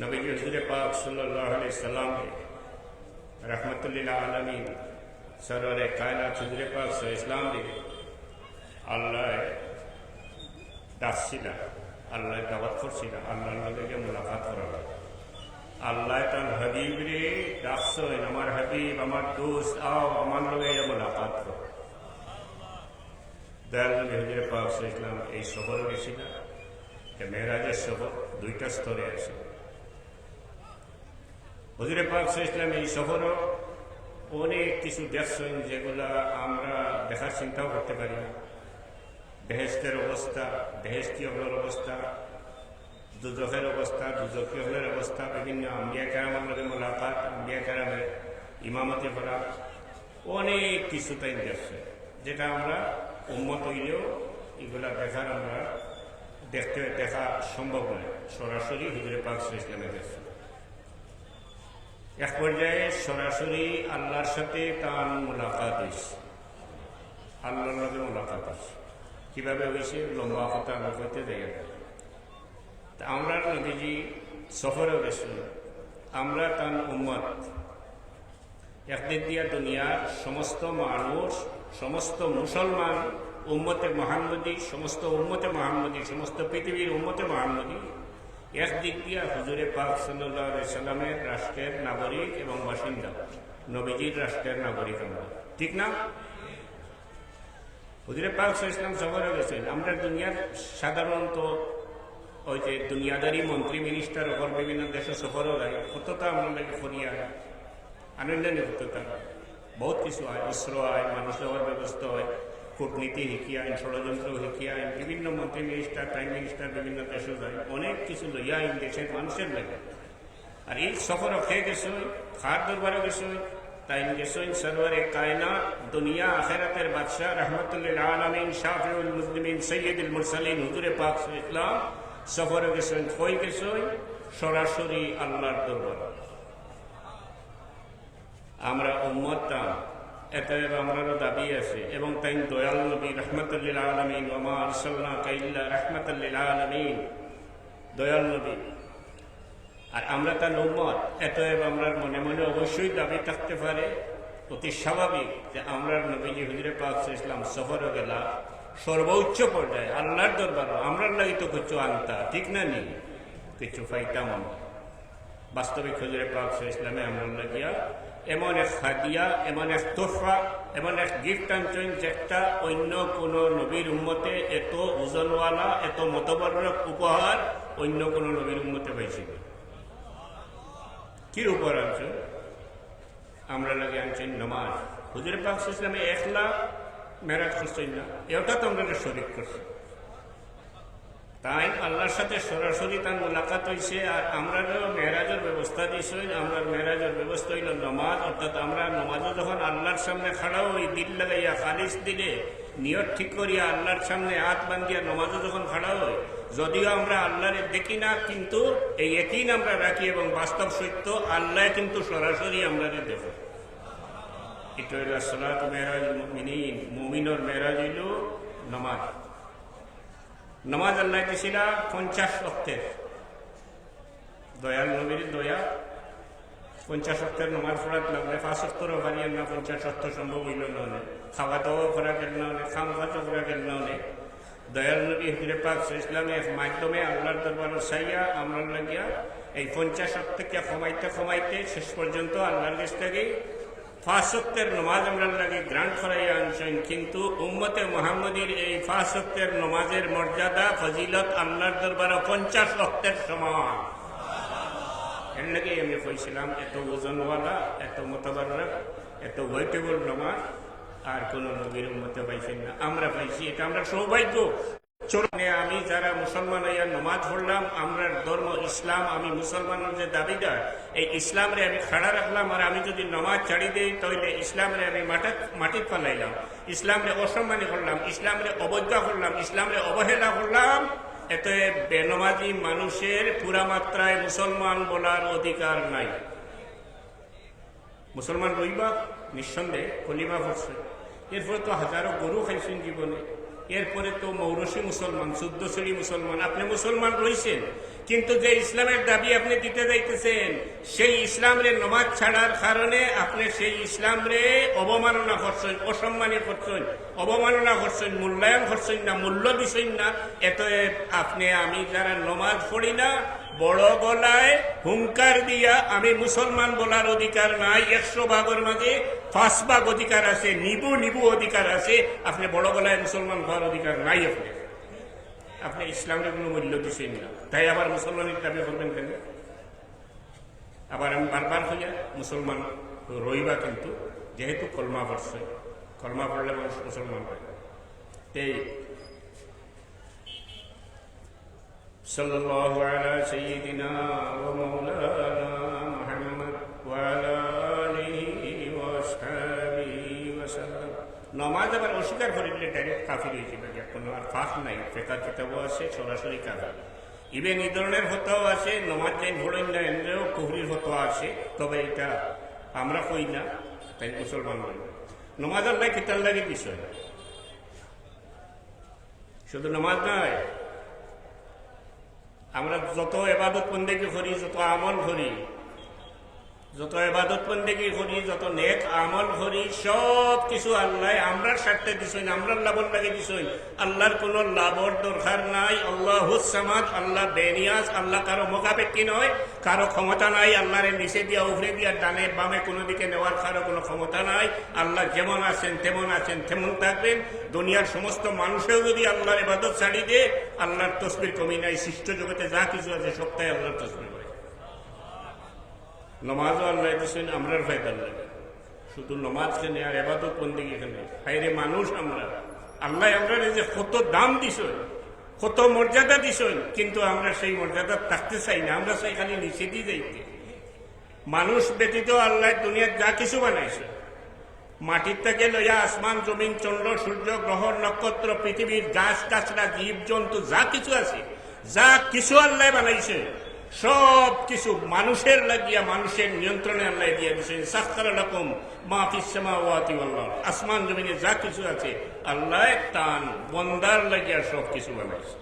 নবীজি হুজুরে পাক সাল্লাহ আলি সাল্লামকে রহমতুল্লাহ আলমী সররে কায়নাত হুজুরে পাক সহ ইসলাম আল্লাহ ডাকছিল আল্লাহ দাওয়াত করছিল, আল্লাহর লগে মুলাকাত করা আল্লাহ তার হাবিব রে ডাকছেন আমার হাবিব, আমার দোস্ত, আও, আমার লগে মুলাকাত করো। দয়াল নবী হুজুরে পাক ইসলাম এই শহরে গেছিল মেহরাজের শহর, দুইটা স্তরে আছে। হুজুরে পাক ইসলাম এই শহরও অনেক কিছু দেখছেন যেগুলা আমরা দেখার চিন্তাও করতে পারি। বেহেস্তের অবস্থা, বেহেস্তি হলের অবস্থা দুজখের অবস্থা দুজখী হলের অবস্থা, বিভিন্ন আম্বিয়া কেরামের লগে মোলাকাত, আম্বিয়া কেরামের ইমামতি করা, অনেক কিছু তাই দেখছে যেটা আমরা উন্মত হইলেও এগুলা দেখার আমরা দেখতে, দেখা সম্ভব নয়। সরাসরি হুজুরে পাক ইসলামে দেখছে এক পর্যায়ে সরাসরি আল্লাহর সাথে তার মোলাকাত হয়েছে। আল্লাহর লগে মোলাকাত হয়েছে। কীভাবে হয়েছে? লম্বা কথা আমরা করতে দেয় তা আমরা নদীজি সফরেও গেছিল আমরা তার উম্মত। একদিক দিয়া দুনিয়ার সমস্ত মানুষ, সমস্ত মুসলমান, উম্মতে মোহাম্মদী সমস্ত উম্মতে মোহাম্মদী সমস্ত পৃথিবীর উম্মতে মোহাম্মদী একদিক দিয়া হুজুরে পাক সাল্লাহ সাল্লামের রাষ্ট্রের নাগরিক এবং বাসিন্দা। নবীজির রাষ্ট্রের নাগরিক আমরা। ঠিক না? হুজুরে পাক ইসলাম সফরে গেছেন। আমরা দুনিয়ার সাধারণত ওই যে দুনিয়াদারি মন্ত্রী মিনিস্টার ওপর বিভিন্ন দেশে সফরও যায় কতটা আমরা লাগে করিয়া আনন্দ হততা বহুত কিছু হয়, অস্ত্র হয়, মানুষ যাওয়ার ব্যবস্থা হয়। কূটনীতি শিকি আইন ষড়যন্ত্র শিকি আইন বিভিন্ন মন্ত্রী মিনিস্টার প্রাইম মিনিস্টার বিভিন্ন দেশে যায় অনেক কিছু লইয়া আইন দেশের মানুষের লাগে আর এই সফর খেয়ে গেছে খার দরবারে গেছে তাই গেছেন সরওয়ারে কায়না দুনিয়া আখেরাতের বাদশাহ রহমতুল্লাহ আলমিন, শাফিউল মুসলিমিন, সৈয়দুল মুরসালিন, হুজুরে পাক ইসলাম, সফরে গেছেন কই গেছেন সরাসরি আল্লাহর দরবার। আমরা উম্মতটা এতএব আমারও দাবি আছে এবং তাই দয়াল নবী রহমতুল্লিল আলমিন ওমা আরসাল্লাহ কাইল্লা রহমতুল্লিল আলমিন। দয়াল নবী, আর আমরা তার উম্মত, এতএব আমরা মনে মনে অবশ্যই দাবি থাকতে পারে। অতি স্বাভাবিক যে আমরা নবীজি হুজুরে পাক ইসলাম সফরে গেলা, সর্বোচ্চ পর্যায়ে আল্লাহর দরবার আমরা লাগি তো কিছু আনতা, ঠিক না নি? কিছু আমরা। বাস্তবিক হুজুরে পাক ইসলামে আমরা লাগিয়া এমন এক হাদিয়া, এমন এক তোফা, এমন এক গিফট আনছেন যেটা অন্য কোন নবীর উম্মতে এত ওজনওয়ালা, এত মতবর্ণক উপহার অন্য কোন নবীর উম্মতে পাইছিল কি উপহার আনছেন? আমরা লাগে আনছেন নমাজ। হুজুরে পাক ইসলামে একলা মেরাজ করছেন না। এটা তো আমরা শরিক করছি। তাই আল্লাহর সাথে সরাসরি তার মোলাকাত হয়েছে আর আমরা মেহরাজের ব্যবস্থা দিয়েছি আমরা মেহরাজের ব্যবস্থা হইল নমাজ। অর্থাৎ আমরা নমাজও যখন আল্লাহর সামনে খাড়াও ওই দিল লাগাইয়া খালিস দিলে নিয়ত ঠিক করিয়া আল্লাহর সামনে হাত বান্ধিয়া নমাজও যখন খাড়া হয় যদিও আমরা আল্লাহরে দেখি না, কিন্তু এই একই আমরা রাখি এবং বাস্তব সত্য, আল্লাহ কিন্তু সরাসরি আমরা দেখো। এটা হইল সলাত মেহরাজ মিনিন মুমিনর মেহরাজ হইল নমাজ। নমাজ আল্লাহ দিছিল পঞ্চাশ অক্টের দয়াল নবীর দয়া। পঞ্চাশ অক্টের নমাজ পড়াত লাগলে পাঁচ অক্টরও পারিয়েন না পঞ্চাশ অক্টর সম্ভব হইল ননে খাওয়া দাওয়া করা গেল ননে খাম খাচো করা গেল ননে দয়াল নবী হুজুরে পাক ইসলামের মাধ্যমে আল্লাহর দরবার সাইয়া আমরা লাগিয়া এই পঞ্চাশ অক্টকে কমাইতে কমাইতে শেষ পর্যন্ত আল্লাহর কাছ থেকে ফাঁসক্তের নমাজ আমরা লাগে গ্রান্ট করাইয়া আনছেন কিন্তু উম্মতে মোহাম্মদীর এই ফাঁসক্তের নমাজের মর্যাদা ফজিলত আল্লাহর দরবারে পঞ্চাশ অক্তের সমান এর লাগে আমি কইছিলাম এত ওজনওয়ালা এত মতবার এত ওয়েটেবল নমাজ আর কোন নবীর উম্মতে পাইছেন না আমরা পাইছি এটা আমরা সৌভাগ্য আমি যারা মুসলমান হইয়া নমাজ পড়লাম আমরা ধর্ম ইসলাম, আমি মুসলমানের যে দাবিদার, এই ইসলামরে আমি খাড়া রাখলাম, আর আমি যদি নমাজ ছাড়ি দিই, তাহলে ইসলামরে আমি মাটি মাটি ফালাইলাম। ইসলামরে অসম্মানী করলাম, ইসলামরে অবজ্ঞা করলাম, ইসলামরে অবহেলা করলাম। এতে বেনমাজি মানুষের পুরা মাত্রায় মুসলমান বলার অধিকার নাই। মুসলমান রইবা নিঃসন্দেহে, কলিমা করছে এরপরে তো হাজারো গরু খাইছেন জীবনে। এরপরে তো মৌরসী মুসলমান চোদ্দ শ্রেণি মুসলমান, আপনি মুসলমান রয়েছেন। কিন্তু যে ইসলামের দাবি আপনি দিতে যাইতেছেন, সেই ইসলামরে নমাজ ছাড়ার কারণে আপনি সেই ইসলামরে অবমাননা করছেন, অসম্মানী করছেন, অবমাননা করছেন, মূল্যায়ন করছেন না, মূল্য দিছেন না। এত আপনি, আমি যারা নমাজ পড়ি না বড় গলায় হুঙ্কার দিয়া আমি মুসলমান বলার অধিকার নাই, একশো ভাগের মাঝে পাঁচ ভাগ অধিকার আছে, নিবু নিবু অধিকার আছে। আপনি বড় গলায় মুসলমান হওয়ার অধিকার নাই আপনি আপনি ইসলামের কোনো মূল্য দিচ্ছেন না। তাই আবার মুসলমানের দাবি করবেন কেন? আবার আমি বারবার হইয়া মুসলমান রইবা কিন্তু, যেহেতু কলমা পড়ছে, কলমা পড়লে মানুষ মুসলমান হয়। এই صلى الله على سيدنا ومولانا محمد وعلى آله وأصحابه وسلم নমাজ আবার অস্বীকার করিলে ডাইরেক্ট কাফির হয়ে যাবে যে কোনো আর ফাঁক নাই ফেকার কিতাবও আছে সরাসরি কাফির ইভেন এই ধরনের হতাও আছে নমাজ যাই ভোলেন না এমনিও কুহরির হতো আছে তবে এটা আমরা কই না তাই মুসলমান হই না। নমাজ আল্লাহ কিতার লাগে বিষয় শুধু নমাজ নয় আমরা যত এবাদত বন্দেকে করি যত আমল করি যত এবাদত বন্দেগি করি, যত নেক আমল করি, সব কিছু আল্লাহ আমরার স্বার্থে দিছই আমরার লাভর লাগে দিছই আল্লাহর কোনো লাভর দরকার নাই। আল্লাহ হুসামাদ আল্লাহ বেনিয়াজ, আল্লাহ কারও মোকাবেক্ষি নয়, কারও ক্ষমতা নাই। আল্লাহরে নিচে দিয়া উভরে দিয়া, ডানে বামে কোনো দিকে নেওয়ার কারও কোনো ক্ষমতা নাই। আল্লাহ যেমন আছেন, তেমন আছেন, তেমন থাকবেন। দুনিয়ার সমস্ত মানুষেও যদি আল্লাহর এবাদত ছাড়ি দে আল্লাহর তসবির কমি নাই। সৃষ্ট জগতে যা কিছু আছে, সবটাই আল্লাহর তসবির। নমাজও আল্লাহ দিচ্ছেন আমরার ফায়দার লাগে শুধু নমাজ কেনে আর এবাদত বন্দি এখানে হাইরে মানুষ আমরা। আল্লাহ আমরা যে কত দাম দিছ কত মর্যাদা দিছ কিন্তু আমরা সেই মর্যাদা থাকতে চাই না। আমরা চাই খালি নিচে দিয়ে যাইতে। মানুষ ব্যতীত আল্লাহ দুনিয়ার যা কিছু বানাইছে। মাটির থেকে লইয়া আসমান, জমিন, চন্দ্র, সূর্য, গ্রহ, নক্ষত্র, পৃথিবীর গাছ গাছরা জীব জন্তু যা কিছু আছে, যা কিছু আল্লাহ বানাইছে সব কিছু মানুষের লাগিয়া, মানুষের নিয়ন্ত্রণে আল্লাহ দিয়ে দিয়েছেন সাক্ষার রকম মা ফিসামা আল্লাহ আসমান জমিনে যা কিছু আছে, আল্লাহ তান বন্দার লাগিয়া সব কিছু বানাইছে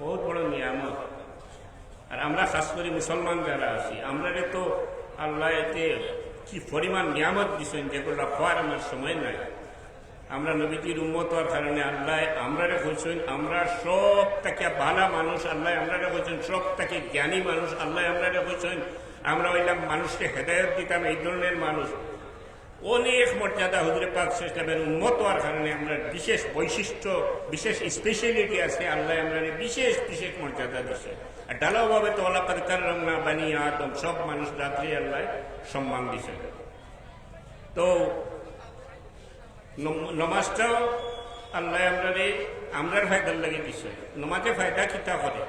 বহুত বড় নিয়ামত। আর আমরা খাস করে মুসলমান যারা আছি আমরা তো আল্লাহ এতে কি পরিমাণ নিয়ামত দিচ্ছেন যেগুলো হওয়ার আমার সময় নাই। আমরা নবীজির উন্মত হওয়ার কারণে আল্লাহ আমরা বলছেন আমরা সব থেকে ভালো মানুষ আল্লাহ আমরা বলছেন সব থেকে জ্ঞানী মানুষ আল্লাহ আমরা বলছেন আমরা হইলাম মানুষকে হেদায়ত দিতাম, এই ধরনের মানুষ। অনেক মর্যাদা হুজুরে পাক সিস্টেমের উন্মত হওয়ার কারণে আমরা বিশেষ বৈশিষ্ট্য, বিশেষ স্পেশালিটি আছে, আল্লাহ আমরা বিশেষ বিশেষ মর্যাদা দিচ্ছে আর ডালাওভাবে তো আল্লাহ কার রংনা বানিয়ে সব মানুষ রাত্রি আল্লাহ সম্মান দিছে। তো নমাজটাও আল্লাহ আমরারে আমরার ফায়দার লাগে দিছে নমাজে ফায়দা কিতা করে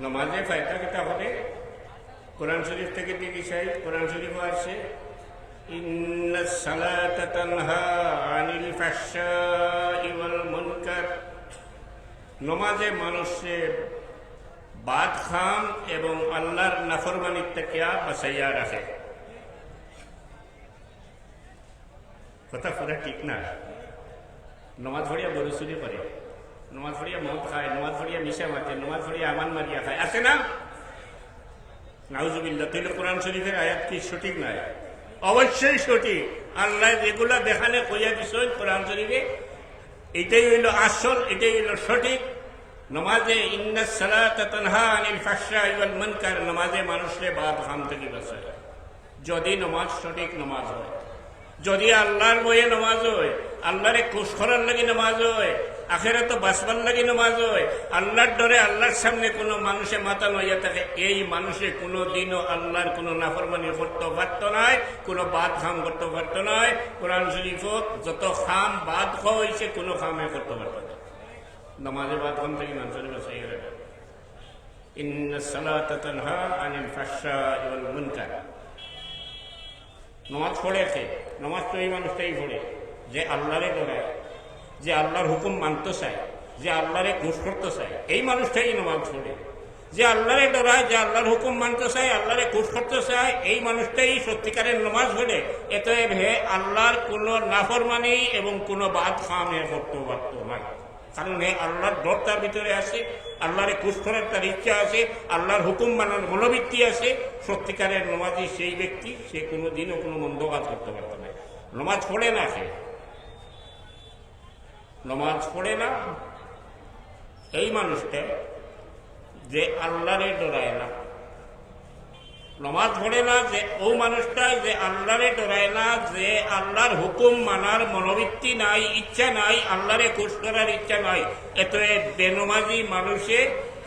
নমাজে ফায়দা কিতা করে কোরআন শরীফ থেকে দিকে চাই কোরআন শরীফ আছে إن الصلاة تنهى عن الفحشاء والمنكر নমাজে মানুষের বাদ খাম এবং আল্লাহর নাফরমানির থেকে বাঁচাইয়া রাখে কথা পুরা ঠিক না নমাজ ভরিয়া বড় চুরি করে নমাজ ভরিয়া মদ খায় নমাজ ভরিয়া মিশা মাতে নমাজ ভরিয়া আমান মারিয়া খায় আছে না নাউজুবিল্লা তাহলে কোরআন শরীফের আয়াত কি সঠিক নয় অবশ্যই সঠিক আল্লাহ যেগুলা দেখানে কইয়া দিছেন কোরআন শরীফে এটাই হইল আসল এটাই হইল সঠিক নমাজে নমাজে মানুষকে বাদ হাম থেকে বাঁচায় যদি নমাজ সঠিক নমাজ হয় যদি আল্লাহর বইয়ে নমাজ হয়, আল্লাহরে খুশ করার লাগি নামাজ হয় আখেরা তো বাঁচবার লাগি নমাজ হয়, আল্লাহর ডরে আল্লাহর সামনে কোনো মানুষে মাথা নইয়া থাকে, এই মানুষে কোনো দিনও আল্লাহর কোনো নাফরমানি করতে পারত নয় কোনো বাদ খাম করতে পারত নয় কোরআন শরীফত যত খাম বাদ খাওয়া হয়েছে কোনো খামে করতে পারত না নামাজে বাদ খাম থেকে মানুষের সালাত তানহা আনিল ফাহশা ওয়াল মুনকার। নমাজ পড়ে কে নমাজ তো এই মানুষটাই পড়ে। যে আল্লাহরে ডরায়, যে আল্লাহর হুকুম মানতে চায়, যে আল্লাহরে ঘুষ করতে চায়, এই মানুষটাই নমাজ পড়ে। যে আল্লাহরে ডরায়, যে আল্লাহর হুকুম মানতে চায়, আল্লাহরে ঘুষ করতে চায়, এই মানুষটাই সত্যিকারের নমাজ পড়ে। এতএব হে আল্লাহর কোনো নাফরমানি এবং কোনো বাদ খামে করতে পারত না কারণ এই আল্লাহর ডর তার ভিতরে আছে আল্লাহরে খুশ করার তার ইচ্ছা আছে আল্লাহর হুকুম মানার মনোবৃত্তি আছে সত্যিকারের নমাজি সেই ব্যক্তি, সে কোনো দিনও কোনো মন্দ কাজ করতে পারত না। নমাজ পড়ে না সে। নমাজ পড়ে না। এই মানুষটা যে আল্লাহরে ডরায় না নমাজ পড়ে না যে, ও মানুষটা যে আল্লাহরে ডরায় না, যে আল্লাহর হুকুম মানার মনোবৃত্তি নাই, ইচ্ছা নাই, আল্লাহরে খুশ করার ইচ্ছা নাই এত বেনমাজি মানুষে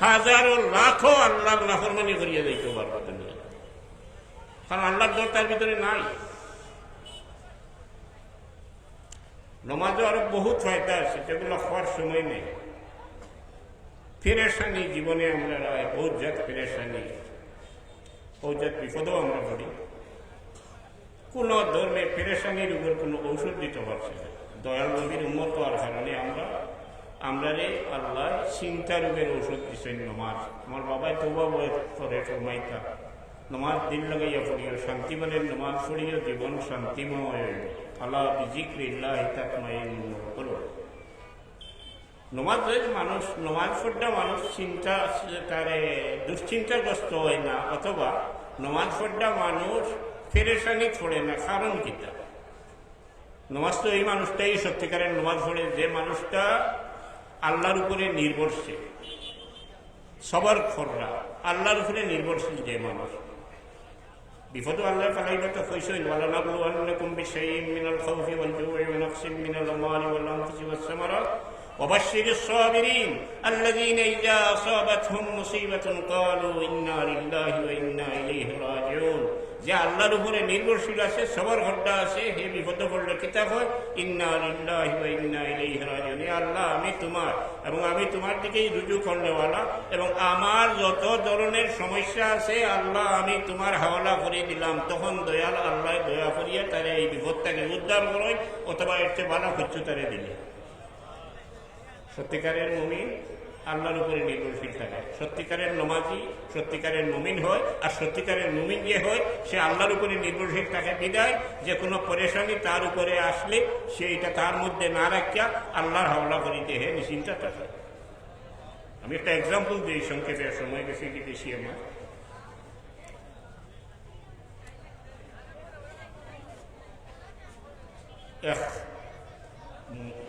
হাজারো লাখো আল্লাহর নাফরমানি করিয়া যাইতে পারব দুনিয়া কারণ আল্লাহর ডর তার ভিতরে নাই। নমাজও আরও বহুত ফায়দা আছে যেগুলো হওয়ার সময় নেই। ফিরেশানি জীবনে আমরা বহুত জাত ফিরেশানি জাত বিপদও আমরা পড়ি কোন ধর্মে ফিরেশানির উপর কোনো ঔষধ দিতে পারছে না। দয়াল নবীর উন্মত হওয়ার কারণে আমরা আমরা রে আল্লাহ চিন্তা রোগের ঔষধ দিচ্ছেন নমাজ। আমার বাবাই তৌবা বলে করে ফরমাইতা নমাজ দিন লাগাইয়া পড়িও, শান্তি মানে নমাজ পড়িও, জীবন শান্তিময়। হইল আল্লাহ বিজিক্রিল্লাহ তাকমাইন করো নমাজ মানুষ, নমাজ পড়টা মানুষ চিন্তা তারে, দুশ্চিন্তাগ্রস্ত হয় না, অথবা নমাজ পড়টা মানুষ ফেরেশানি ছড়ে না। কারণ কিতা নমাজ তো এই মানুষটাই সত্যিকারের নমাজ পড়ে, যে মানুষটা আল্লাহর উপরে নির্ভরশীল, সবার খররা, আল্লাহর উপরে নির্ভরশীল যে মানুষ। বিপদ আল্লাহ ফালাইলে তো কইসই ওয়ালানাবলুয়ান্নাকুম বিশাইইন মিনাল খাউফি ওয়াল জু'i ওয়া নাকসিন মিনাল আমওয়ালি ওয়াল আনফুসি ওয়াস সামারাত। وبشر الصابرين الذين إذا أصابتهم مصيبة قالوا إنا لله وإنا إليه راجعون যে আল্লাহর উপরে নির্ভরশীল আছে সবার ঘরটা আছে হে বিপদ পড়লে কিতাব হয় ইন্না লিল্লাহি ওয়া ইন্না ইলাইহি রাজিউন হে আল্লাহ আমি তোমার এবং আমি তোমার দিকেই রুজু করনেওয়ালা এবং আমার যত ধরনের সমস্যা আছে আল্লাহ আমি তোমার হাওলা করে দিলাম তখন দয়াল আল্লাহ দয়া করিয়া তারে এই বিপদটাকে উদ্ধার করয় অথবা এর চেয়ে ভালো কিছু তারে দিলে সত্যিকারের মুমিন আল্লাহর উপরে নির্ভরশীল থাকে। সত্যিকারের নমাজি সত্যিকারের মুমিন হয় আর সত্যিকারের মুমিন যে হয়, সে আল্লাহর উপরে নির্ভরশীল থাকে। বিদায়, যে কোনো পরেশানি তার উপরে আসলে সে এটা তার মধ্যে না রাখিয়া আল্লাহর হাওলা করিতে হে নিশ্চিন্তা থাকে। আমি একটা এক্সাম্পল দিই, সংক্ষেপে সময় বেশি কি বেশি আমার।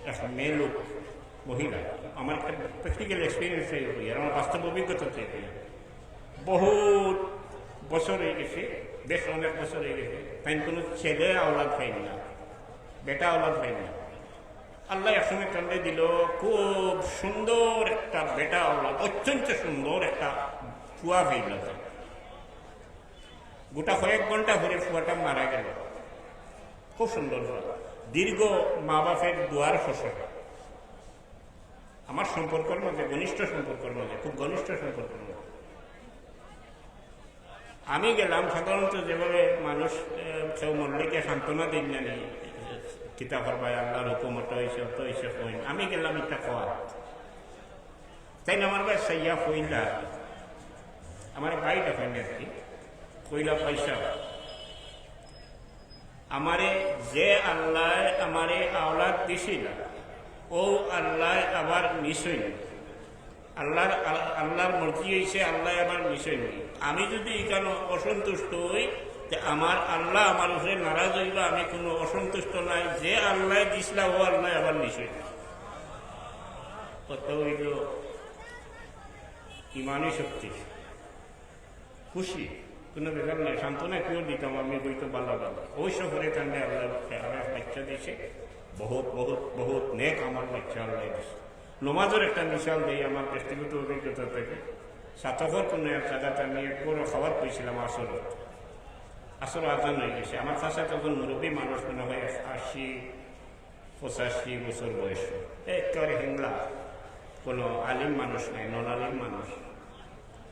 এক মেয়ে লোক। মহিলা। আমার প্র্যাকটিক্যাল এক্সপিরিয়েন্স হয়ে গেছে আমার বাস্তব অভিজ্ঞতা থেকে বহুত বছর হয়ে গেছে, বেশ অনেক বছর হয়ে গেছে। তাই কোনো ছেলে আওলাদ পাইনি না, বেটা আওলাদ পাইনি না। আল্লাহ একসময় টান্ডে দিল, খুব সুন্দর একটা বেটা আওলাদ, অত্যন্ত সুন্দর একটা ফুয়া হয়ে গেল গোটা কয়েক ঘণ্টা ধরে ফুয়াটা মারা গেল। খুব সুন্দর দীর্ঘ মা বাপের দুয়ার ফসল আমার সম্পর্কের মধ্যে, ঘনিষ্ঠ সম্পর্কের মধ্যে, খুব ঘনিষ্ঠ সম্পর্কের মধ্যে। আমি গেলাম সাধারণত যেভাবে মানুষ কেউ মল্লিকে সান্ত্বনা দিন জানি কিতা করবাই আল্লাহর হুকুম, অত হয়েছে অত হয়েছে কইন। আমি গেলাম এটা খাওয়া তাই না, আমার ভাই সাইয়া কইলা, আমার ভাইটা কইন আর কি? কইলা পয়সা। আমারে যে আল্লাহ আমারে আওলাদ দিছিল ও আল্লাহ আবার নিশ্চয়। নেই আল্লাহর আল্লাহর মর্জি হয়েছে আল্লাহ আবার নিশ্চয়। নেই আমি যদি এখানে অসন্তুষ্ট হই যে আমার আল্লাহ আমার উপরে নারাজ হইবা আমি কোনো অসন্তুষ্ট নাই। যে আল্লাহ দিছিলা, ও আল্লাহ আবার নিশ্চয়। নেই কত হইল? ইমানই শক্তি। খুশি। কোনো ব্যাপার নাই। সান্ত্বনা কেউ দিতাম? আমি বইতো ভালো ভালো ওই সফরে কান্দে আল্লাহ আমার বাচ্চা দিয়েছে। বহুত বহুত বহুত নেক আমার আল্লাহ দিয়েছে নমাজের একটা মিশাল দিই আমার ব্যক্তিগত অভিজ্ঞতা থেকে। সাতকর কোনো এক জায়গাতে আমি একবার খাবার পেয়েছিলাম আসরত আসর আজান হয়ে গেছে। আমার কাছে তখন মুরব্বী মানুষ মনে হয় আশি, পঁচাশি বছর বয়স। একেবারে হিংলা। কোনো আলিম মানুষ নাই নন আলিম মানুষ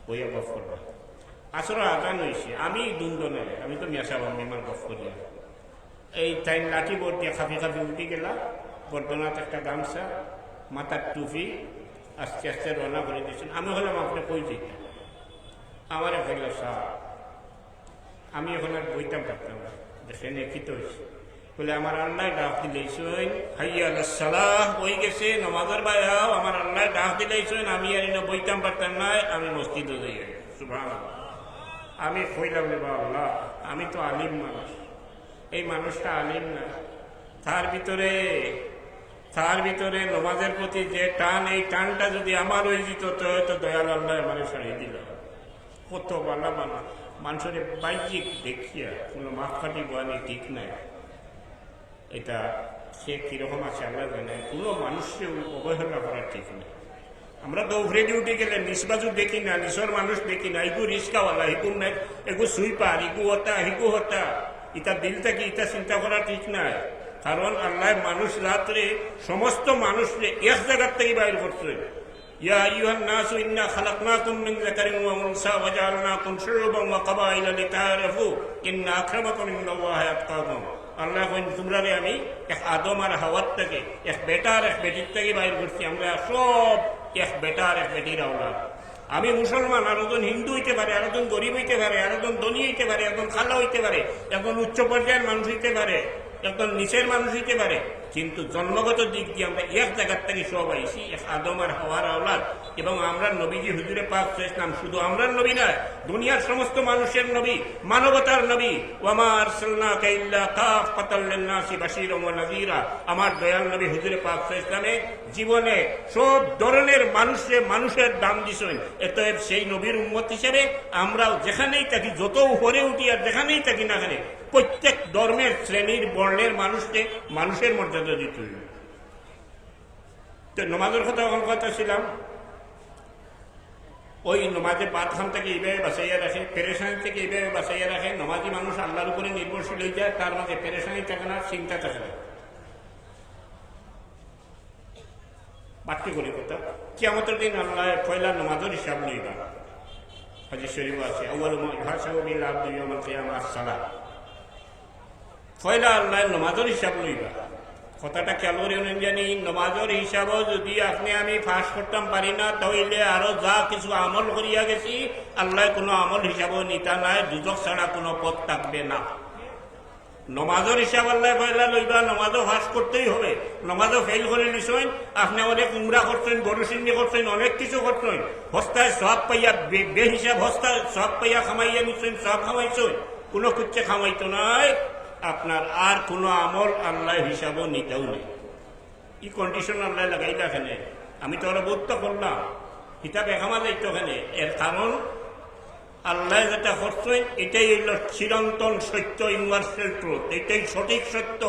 বইয়া গফ করবা আসর আজান হয়েছে আমি দ্বন্দ্ব নাই আমি তো মেশাব আমি আমার গফ করিয়া এই তাই লাঠি বোর্ড দিয়ে খাপি খাপি উঠি গেলাম। বর্ধনাথ একটা গামছা, মাথার টুপি, আস্তে আস্তে রওনা করে দিয়েছেন। আমি হলাম আপনি কই যেতাম আমারে হইল সাহ আমি এখন আর বইতাম পারতাম না যে সে নেখিত হয়েছে বলে, আমার আল্লাহ ডাক দিলেছেন হাইয়া সালাহ বই গেছে, নমাজের বায়াও আমার আল্লাহ ডাক দিলেছেন আমি আর না বইতাম পারতাম না, আমি মসজিদে যাই। সুভান আমি কইলাম, রে বা আল্লাহ আমি তো আলিম মানুষ। এই মানুষটা আলিম না। তার ভিতরে তার ভিতরে নমাজের প্রতি যে টান, এই টানটা যদি আমার হয়ে যেত, তো হয়তো দয়াল আল্লাহ আমার সারিয়ে দিল। কত বালা বালা। মানুষের বাহ্যিক দেখিয়া কোনো মাপকাঠি বানি ঠিক নাই। এটা সে কীরকম আছে আল্লাহ জানে কোনো মানুষকে অবহেলা করা ঠিক নেই। আমরা তো ডিউটি গেলে নিসবাজু দেখি না নিসর মানুষ দেখি না। ইগু রিস্কাওয়ালা ইগু নাই এগু সুইপার ইগু হতা হিগু হতা ইটা দিল থেকে ইটা চিন্তা করা ঠিক নাই? কারণ আল্লাহ মানুষ রাত্রে, সমস্ত মানুষকে এক জায়গার থেকে বাইর করছে। আমি এক আদম আর হাওয়ার থেকে, এক বেটা আর এক বেটির থেকে বাইর করছি। আমরা সব এক বেটা আর এক বেটির আওলাদ। আমি মুসলমান আর একজন হিন্দু হইতে পারে আর একজন গরিব হইতে পারে আর একজন ধনী হইতে পারে একজন খালা হইতে পারে, একজন উচ্চ পর্যায়ের মানুষ হইতে পারে। একজন নিচের মানুষ হইতে পারে, কিন্তু জন্মগত দিক দিয়ে আমরা এক জায়গার থেকে সব আইসি এক আদম আর হওয়ার আওলাদ। এবং আমরা নবীজি, হুজুরে পাক ইসলাম, শুধু আমরা নবী নয়, দুনিয়ার সমস্ত মানুষের নবী, মানবতার নবী। ওয়া নাযীরা। আমার দয়াল নবী হুজুরে পাক ইসলামে জীবনে সব ধরনের মানুষে মানুষের দাম দিছেন। এতএব সেই নবীর উন্মত হিসেবে আমরাও যেখানেই থাকি, যত উপরে উঠি আর যেখানেই থাকি না প্রত্যেক ধর্মের শ্রেণির বর্ণের মানুষকে মানুষের মর্যাদা দিতে হইবে তো নমাজের কথা এখন কথা ছিলাম ওই নমাজে বাদ খান থেকে এইভাবে বাঁচাইয়া রাখে, পেরেশানি থেকে এইভাবে বাঁচাইয়া রাখে, নমাজি মানুষ আল্লাহর উপরে নির্ভরশীল হয়ে যায়, তার মাঝে পেরেশানি থাকে না চিন্তা থাকে না। বাক্য করি কথা, কিয়ামতের দিন আল্লাহ পয়লা নমাজের হিসাব লইবা হাজির শরীফ আছে আউয়াল ভাষা বিল আব্দু ইয়াউমাল কিয়ামা আস-সালাত পয়লা আল্লাহ নমাজের হিসাব লইবা। কথাটা খেয়াল করে জানি, নমাজের হিসাবও যদি আপনি আমি ফাঁস করতাম পারি না, তাহলে আরও যা কিছু আমল করিয়া গেছি, আল্লাহ কোনো আমল হিসাবও নিতা নাই, দুজক ছাড়া কোনো পথ থাকবে না। নমাজের হিসাব আল্লাহ পয়লা লইবা, নমাজও ফাঁস করতেই হবে। নমাজও ফেল করে নিছেন, আপনি অনেক উমরা করছেন গরু সিন্নি করছেন, অনেক কিছু করছেন, হস্তায় সব পাইয়া বেহিসাব হস্তায় সব পাইয়া খামাইয়া নিছেন, সব খামাইছেন, কোনো কুচ্ছে খামাইতো নাই। আপনার আর কোনো আমল আল্লাহ হিসাবও নিতেও নেই। ই কন্ডিশন আল্লাহ লাগাইলা এখানে। আমি তো ওরা বোধ তো করলাম। হিসাব এখামা যাইতো এখানে। এর কারণ, আল্লাহ যেটা করছেন এটাই হইল চিরন্তন সত্য ইউনিভার্সাল ট্রুথ এটাই সঠিক সত্য।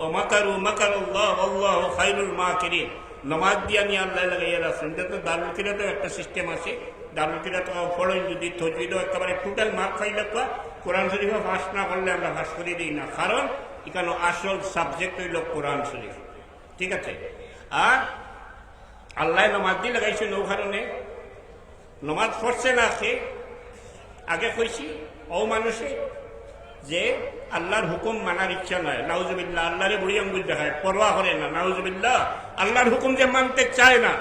ও মাকারু মাকার আল্লাহ আল্লাহ খাইরুল মা কিরিন নমাজ দিয়া নিয়ে আল্লাহ লাগাইয়া রাখছেন এটা তো দারুল কিরাতেও একটা সিস্টেম আছে। দারুল কিরাত ফলন যদি তজবিদও একেবারে টোটাল মার্ক খাইলে কোরআন শরীফে ফাঁস না করলে আমরা ফাঁস করে দিই না। কারণ এখানে আসল সাবজেক্ট হইল কোরআন শরীফ। ঠিক আছে? আর আল্লাহ নমাজ দিয়ে লাগাইছে নৌ কারণে নমাজ পড়ছে না সে? আগে কইছি, ও মানুষে, যে আল্লাহর হুকুম মানার ইচ্ছা নয় নাউজুবিল্লাহ, আল্লাহরে বুড়ি আঙ্গুল দেখায়। পরোয়া করে না। নাউজুবিল্লাহ, আল্লাহর হুকুম যে মানতে চায় না।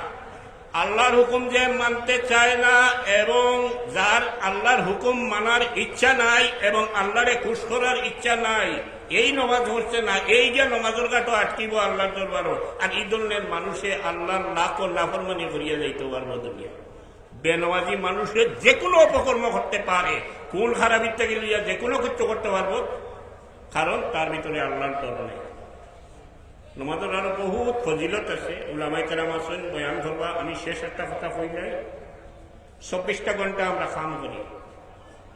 আল্লাহর হুকুম যে মানতে চায় না এবং যার আল্লাহর হুকুম মানার ইচ্ছা নাই এবং আল্লাহরে খুশ করার ইচ্ছা নাই, এই নমাজ হচ্ছে না, এই যে নমাজের কাটো আটকিব আল্লাহর দরবারও। আর এই ধরনের মানুষে আল্লাহর লাখ লাফরমানি করিয়া যাইতে পারব দুনিয়া। বেনওয়াজি মানুষের যে কোনো অপকর্ম করতে পারে কোন খারাপির থেকে যে কোনো কিছু করতে পারব, কারণ তার ভিতরে আল্লাহর ডর নেই। নমাজের আরও বহুত ফজিলত আছে। ওলামাই কেরাম আছেন বয়ান ধরবা। আমি শেষ একটা কথা কই যাই চব্বিশটা ঘণ্টা আমরা কাম করি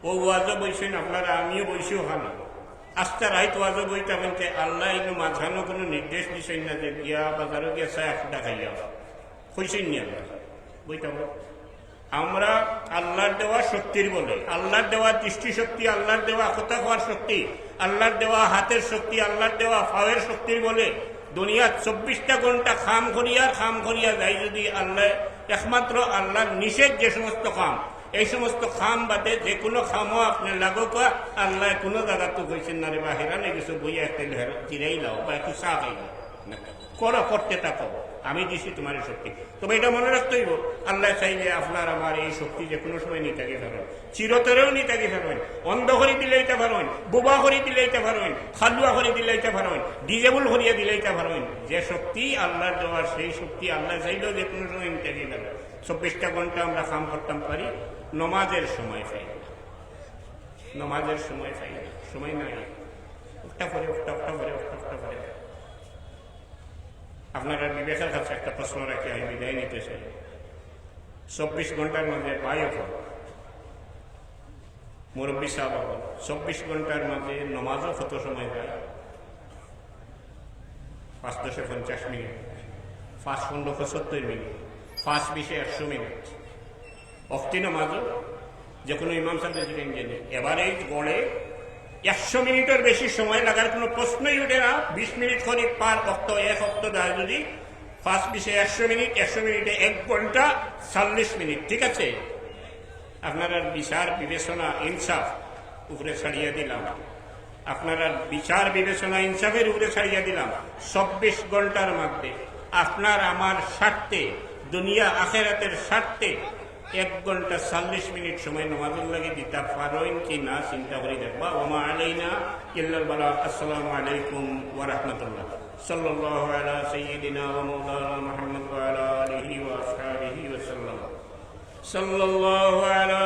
ও ওয়াজও বইছেন আপনারা, আমিও বইছিও খান আস্তে রাইত ওয়াজও বইতে বলতে আল্লাহ ইনু মাঝানো কোনো নির্দেশ দিছেন না যে গিয়া বাজারও গিয়া চাই একটা খাইয়া কইছেন নি আল্লাহ? বইতে আমরা আল্লাহর দেওয়া শক্তির বলে। আল্লাহর দেওয়া দৃষ্টিশক্তি, আল্লাহর দেওয়া কথা হওয়ার শক্তি? আল্লাহর দেওয়া হাতের শক্তি, আল্লাহর দেওয়া ফাওয়ের শক্তির বলে। দুনিয়ার চব্বিশটা ঘণ্টা খাম করিয়া খাম করিয়া যায় যদি আল্লাহ একমাত্র আল্লাহ নিষেধ যে সমস্ত খাম এই সমস্ত খাম বাদে যে কোনো খামও আপনি লাগুক আল্লাহ কোনো জায়গা তো কইছেন না রে বা হেরানে কিছু বইয়া একটা জিরাই লাও বা একটু চা খাই করো করতে থাকো। আমি দিছি তোমার এই শক্তি। তবে এটা মনে রাখতে হইব, আল্লাহ চাইলে আপনার আমার এই শক্তি যে কোনো সময় নিতে গিয়ে পারেন চিরতরেও নিতে গিয়ে পারেন অন্ধ করে দিলেইতে পারেন বোবা করে দিলেইতে পারেন খালুয়া করে দিলেইতে পারেন ডিজেবল করিয়া দিলেইতে পারেন যে শক্তি আল্লাহর দেওয়ার, সেই শক্তি আল্লাহ চাইলেও যে কোনো সময় নিতে গিয়ে পারেন চব্বিশটা ঘণ্টা আমরা কাম করতাম পারি, নমাজের সময় পাই নমাজের সময় পাই সময় নাই। একটা পরে একটা একটা পরে একটা একটা পরে। আপনারা বিবেকের কাছে একটা প্রশ্ন রাখি আমি বিদায় নিতে চাই। চব্বিশ ঘণ্টার মধ্যে বায়ু হল মুরব্বী সাহেব, চব্বিশ ঘণ্টার মধ্যে নমাজও কত সময় যায় পাঁচ দশে পঞ্চাশ মিনিট। পাঁচ পনেরো সত্তর মিনিট। পাঁচ বিশে একশো মিনিট। অক্তি নমাজও, যে কোনো ইমাম সাহেব যদি জেনে গড়ে একশো মিনিটের বেশি সময় লাগার কোনো প্রশ্নই উঠে না। বিশ মিনিট করে পার অক্ত, এক অক্ত দেয় যদি পাঁচ বিশে একশো মিনিট, একশো মিনিটে এক ঘণ্টা চল্লিশ মিনিট, ঠিক আছে? আপনারা বিচার, বিবেচনা, ইনসাফ উপরে ছাড়িয়ে দিলাম। আপনারা বিচার, বিবেচনা, ইনসাফের উপরে ছাড়িয়ে দিলাম। চব্বিশ ঘণ্টার মধ্যে আপনার আমার স্বার্থে, দুনিয়া, আখেরাতের স্বার্থে এক ঘণ্টা চল্লিশ মিনিট সময় নমাজুল লাগে দিতে পারেন কি না, চিন্তা করে দেখবা। ওমা আলাইনা ইল্লাল বালা। আসসালামু আলাইকুম ওয়া রাহমাতুল্লাহ। সাল্লাল্লাহু আলা সাইয়্যিদিনা ওয়া মাওলানা মুহাম্মদ ওয়া আলা আলিহি ওয়া আসহাবিহি ওয়া সাল্লাম। সাল্লাল্লাহু আলা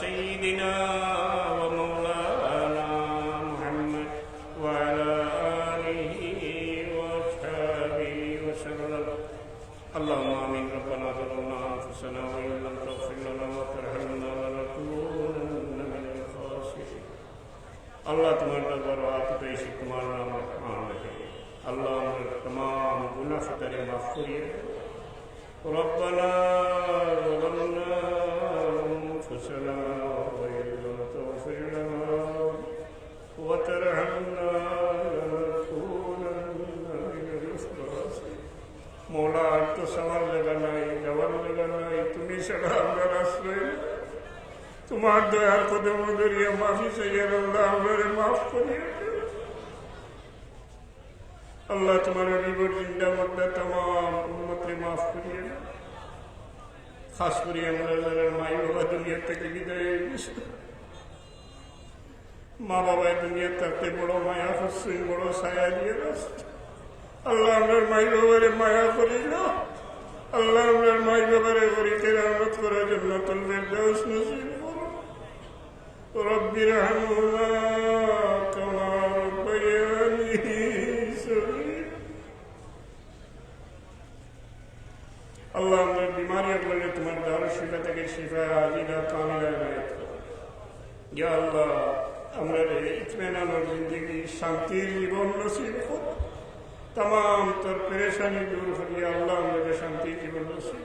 সাইয়্যিদিনা اللہ تمہارا برات بے شکمار رحمان رحیم اللہ عمر تمام گناہ سے تیرے معاف کریے ربنا ظلمنا انفسنا وإن لم تغفر لنا وترحمنا لنكونن من الخاسرين مولا আর তো সবার জায়গা নাই যাওয়ার জায়গা নাই তুমি ছাড়া আমরা আশ্রয় তোমার দয়ার কদম দরিয়া মাফি চাইয়া আল্লাহ আমরা মাফ করিয়ে আল্লাহ তোমার বিবর জিন্দা তমাম উন্মতরে মাফ করিয়ে খাস করে আমরা মাই বাবা দুনিয়া থেকে বিদায় মা বাবা দুনিয়া থাকতে বড় মায়া হচ্ছে বড় ছায়া দিয়ে আল্লাহ আমার মাই বাবারে মায়া করিল আল্লাহ আমার মাই বাবারে গরিতে রহমত করার জন্য তুলবের নসিব করো رب ارحمهما كما ربياني صغيرا. আল্লাহ আমরা বিমারি আপনাকে তোমার দার শিফা থেকে শিফা আজিরা কামিলা নায়ক ইয়া আল্লাহ, আমরা ইতমেনানোর জিন্দগি, শান্তির জীবন নসিব হোক তাম তোর পেরেশানি দূর হলিয়া আল্লাহ আমাদের শান্তির জীবন নসিব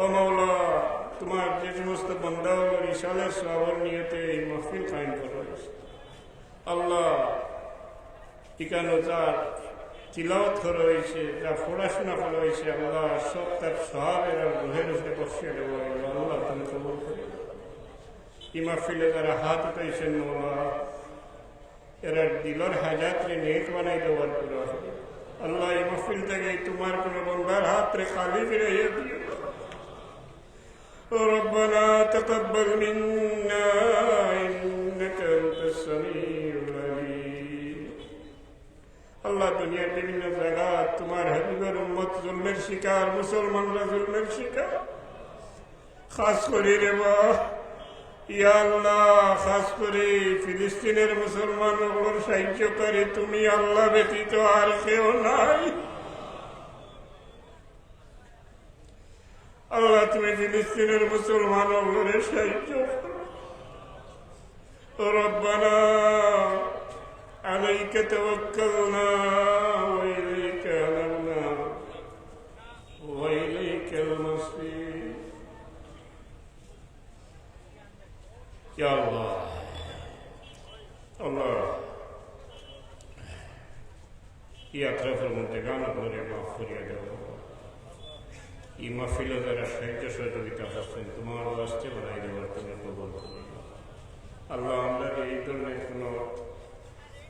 ও মাওলা, তোমার যে সমস্ত বন্ধা ইশালের শ্রাবণ এই মাহফিল কায়েম আল্লাহ টিকানো যার তিলাওয়াত করা যা পড়াশোনা করা হয়েছে, আল্লাহ সব তার সহাবের আর গ্রহের উপরে বসিয়ে দেবো আল্লাহ তুমি কবল করে এই যারা হাত উঠাইছেন মৌলা এরা দিলর হাজাতরে নেক বানাই দেওয়ার পুরো আল্লাহ এই মাহফিল থেকে তোমার কোন বন্ধার হাত রে খালি ফিরাইয়া দিও ربنا تقبل منا إنك أنت السميع العليم আল্লাহ দুনিয়ার বিভিন্ন জায়গা তোমার হাবিবের উম্মত জুলমের শিকার মুসলমানরা জুলমের শিকার খাস করে রে বা ইয়া আল্লাহ খাস করে ফিলিস্তিনের মুসলমান ওগুলোর সাহায্যকারী তুমি আল্লাহ ব্যতীত আর কেউ নাই আল্লাহ তুমি ফিলিস্তিনের মুসলমান ওগুলোর সাহায্য করো। রব্বানা عليك توكلنا وإليك أنبنا وإليك المصير يا الله الله এই আত্রাফের মধ্যে গান করে মাফ করিয়া দেব এই মাহফিলে যারা সাহিত্য সহযোগিতা করছেন তোমার বাস্তে বানাই দেওয়ার তুমি কবল করো। আল্লাহ আমরা এই ধরনের কোনো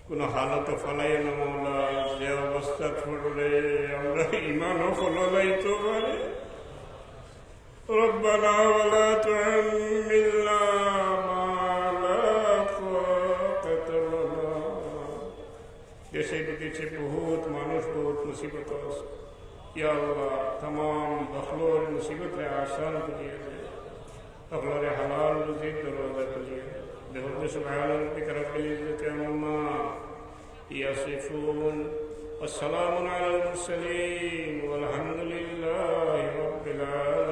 কোনো হালত ফলাই না মৌলা যে অবস্থা পড়লে আমরা ইমানও ফলাইতে পারে ربنا ولا تحملنا ما لا طاقة لنا দেশে বিদেশে বহুত মানুষ বহুত মুসিবত আছে يا الله تمام بخلور مصیبت آسان کو دیا بخلور حلال رزق دروازہ کو دیا بحمد سبحان ربك رب العزة عما يصفون والسلام على المرسلين والحمد لله رب العالمين.